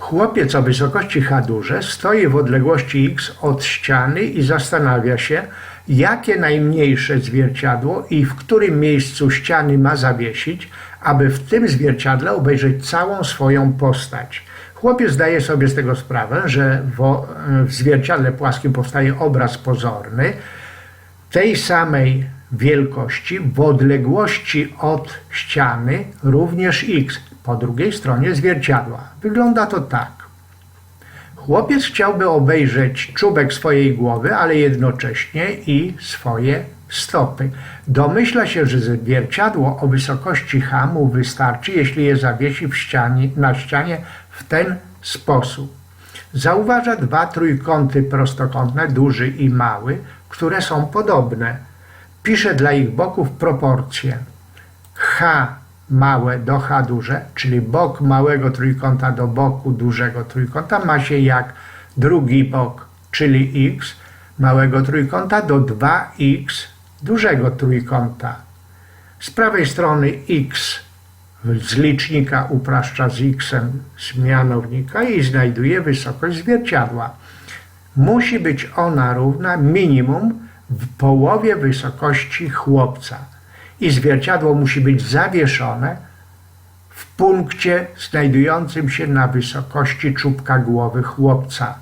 Chłopiec o wysokości H duże stoi w odległości X od ściany i zastanawia się, jakie najmniejsze zwierciadło i w którym miejscu ściany ma zawiesić, aby w tym zwierciadle obejrzeć całą swoją postać. Chłopiec zdaje sobie z tego sprawę, że w, w zwierciadle płaskim powstaje obraz pozorny, tej samej wielkości w odległości od ściany również x po drugiej stronie zwierciadła. Wygląda to tak. Chłopiec chciałby obejrzeć czubek swojej głowy, ale jednocześnie i swoje stopy. Domyśla się, że zwierciadło o wysokości H mu wystarczy, jeśli je zawiesi w ścianie, na ścianie w ten sposób. Zauważa dwa trójkąty prostokątne, duży i mały, które są podobne. Pisze dla ich boków proporcje. H małe do H duże, czyli bok małego trójkąta do boku dużego trójkąta ma się jak drugi bok, czyli x małego trójkąta do 2x dużego trójkąta. Z prawej strony x z licznika upraszcza z x z mianownika i znajduje wysokość zwierciadła. Musi być ona równa minimum w połowie wysokości chłopca i zwierciadło musi być zawieszone w punkcie znajdującym się na wysokości czubka głowy chłopca.